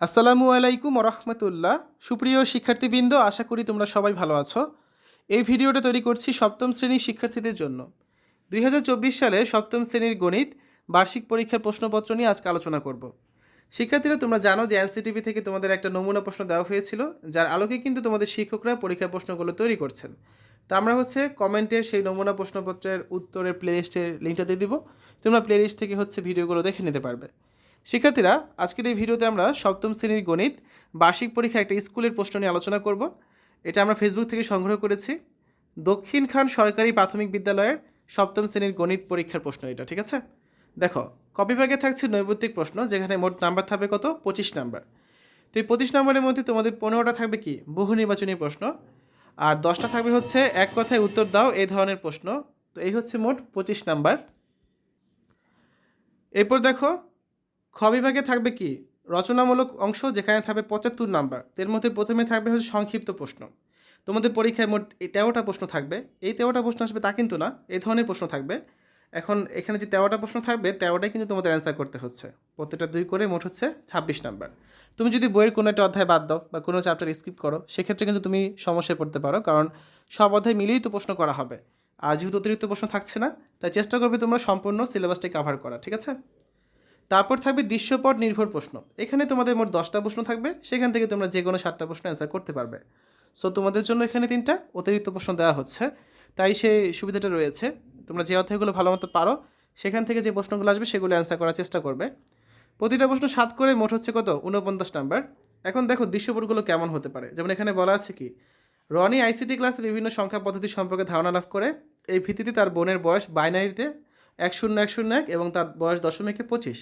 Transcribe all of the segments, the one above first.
আসসালামু আলাইকুম রহমতুল্লাহ সুপ্রিয় শিক্ষার্থীবৃন্দ, আশা করি তোমরা সবাই ভালো আছো। এই ভিডিওটা তৈরি করছি সপ্তম শ্রেণির শিক্ষার্থীদের জন্য। দুই হাজার চব্বিশ সালে সপ্তম শ্রেণির গণিত, বার্ষিক পরীক্ষার প্রশ্নপত্র নিয়ে আজকে আলোচনা করব। শিক্ষার্থীরা, তোমরা জানো যে এনসিটিভি থেকে তোমাদের একটা নমুনা প্রশ্ন দেওয়া হয়েছিল, যার আলোকে কিন্তু তোমাদের শিক্ষকরা পরীক্ষার প্রশ্নগুলো তৈরি করছেন। তা আমরা হচ্ছে কমেন্টে সেই নমুনা প্রশ্নপত্রের উত্তরের প্লেলিস্টের লিঙ্কটা দিয়ে দিব। তোমরা প্লেলিস্ট থেকে হচ্ছে ভিডিওগুলো দেখে নিতে পারবে। শিক্ষার্থীরা, আজকের এই ভিডিওতে আমরা সপ্তম শ্রেণির গণিত বার্ষিক পরীক্ষা একটা স্কুলের প্রশ্ন নিয়ে আলোচনা করব। এটা আমরা ফেসবুক থেকে সংগ্রহ করেছি। দক্ষিণ খান সরকারি প্রাথমিক বিদ্যালয়ের সপ্তম শ্রেণির গণিত পরীক্ষার প্রশ্ন এটা, ঠিক আছে? দেখো কপি থাকছে নৈবত্তিক প্রশ্ন, যেখানে মোট নাম্বার থাকবে কত? পঁচিশ নাম্বার। তো এই পঁচিশ নাম্বারের মধ্যে তোমাদের পনেরোটা থাকবে কি? বহু নির্বাচনী প্রশ্ন। আর দশটা থাকবে হচ্ছে, এক কথায় উত্তর দাও এই ধরনের প্রশ্ন। তো এই হচ্ছে মোট পঁচিশ নাম্বার। এরপর দেখো খ বিভাগে থাকবে কি? রচনামূলক অংশ যেখানে থাকবে পঁচাত্তর নাম্বার। এর মধ্যে প্রথমে থাকবে হচ্ছে সংক্ষিপ্ত প্রশ্ন। তোমাদের পরীক্ষায় মোট এই তেরোটা প্রশ্ন থাকবে। এই তেরোটা প্রশ্ন আসবে তা কিন্তু না, এই ধরনের প্রশ্ন থাকবে। এখন এখানে যে তেরোটা প্রশ্ন থাকবে, তেরোটাই কিন্তু তোমাদের অ্যান্সার করতে হচ্ছে। প্রত্যেকটা দুই করে মোট হচ্ছে ছাব্বিশ নাম্বার। তুমি যদি বইয়ের কোনো একটা অধ্যায় বাদ দাও বা কোনো চ্যাপ্টার স্কিপ করো, সেক্ষেত্রে কিন্তু তুমি সমস্যায় পড়তে পারো, কারণ সব অধ্যায় মিলেই তো প্রশ্ন করা হবে। আর যেহেতু অতিরিক্ত প্রশ্ন থাকছে না, তাই চেষ্টা করবে তোমরা সম্পূর্ণ সিলেবাসটাই কাভার করা, ঠিক আছে? তারপর থাকবে দৃশ্যপট নির্ভর প্রশ্ন। এখানে তোমাদের মোট দশটা প্রশ্ন থাকবে, সেখান থেকে তোমরা যে কোনো সাতটা প্রশ্ন অ্যান্সার করতে পারবে। সো তোমাদের জন্য এখানে তিনটা, অতিরিক্ত প্রশ্ন দেওয়া হচ্ছে। তাই সেই সুবিধাটা রয়েছে। তোমরা যে অধ্যায়গুলো ভালো মতো পারো, সেখান থেকে যে প্রশ্নগুলো আসবে, সেগুলো অ্যান্সার করার চেষ্টা করবে। প্রতিটা প্রশ্ন সাত করে মোট হচ্ছে কত? ঊনপঞ্চাশ নাম্বার। এখন দেখো দৃশ্যপটগুলো কেমন হতে পারে। যেমন এখানে বলা আছে কি, রনি আইসিটি ক্লাসের বিভিন্ন সংখ্যা পদ্ধতি সম্পর্কে ধারণা লাভ করে। এই ভিত্তিতে তার বোনের বয়স বাইনারিতে এক শূন্য এক শূন্য এক এবং তার বয়স দশমিকে পঁচিশ।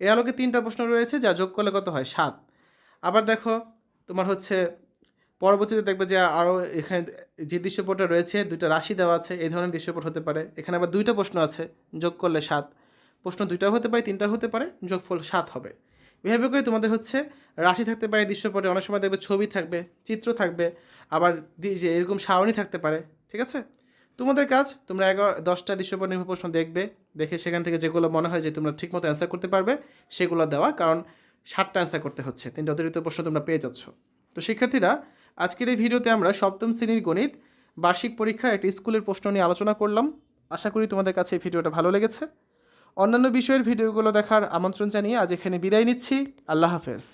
এর আলোকে তিনটা প্রশ্ন রয়েছে যা যোগ করলে কত হয়? সাত। আবার দেখো, তোমার হচ্ছে পরবর্তীতে দেখবে যে আরও এখানে যে দৃশ্যপটটা রয়েছে দুইটা রাশি দেওয়া আছে, এই ধরনের দৃশ্যপট হতে পারে। এখানে আবার দুইটা প্রশ্ন আছে, যোগ করলে সাত। প্রশ্ন দুইটাও হতে পারে তিনটা হতে পারে, যোগফল সাত হবে। এভাবে করে তোমাদের হচ্ছে রাশি থাকতে পারে দৃশ্যপটে অনেক সময় দেখবে ছবি থাকবে, চিত্র থাকবে, আবার যে এরকম সারণী থাকতে পারে, ঠিক আছে? তোমাদের কাজ, তোমরা এগারো, দশটা দৃশ্যপট নির্ভর প্রশ্ন দেখবে, দেখে সেখান থেকে যেগুলো মনে হয় যে তোমরা ঠিকমতো অ্যান্সার করতে পারবে, সেগুলো দেওয়া, কারণ সাতটা অ্যান্সার করতে হচ্ছে, তিনটা অতিরিক্ত প্রশ্ন তোমরা পেয়ে যাচ্ছ। তো শিক্ষার্থীরা, আজকের এই ভিডিওতে আমরা সপ্তম শ্রেণির গণিত, বার্ষিক পরীক্ষা একটি স্কুলের প্রশ্ন নিয়ে আলোচনা করলাম। আশা করি তোমাদের কাছে এই ভিডিওটা ভালো লেগেছে। অন্যান্য বিষয়ের ভিডিওগুলো দেখার আমন্ত্রণ জানিয়ে আজ এখানে বিদায় নিচ্ছি। আল্লাহ হাফেজ।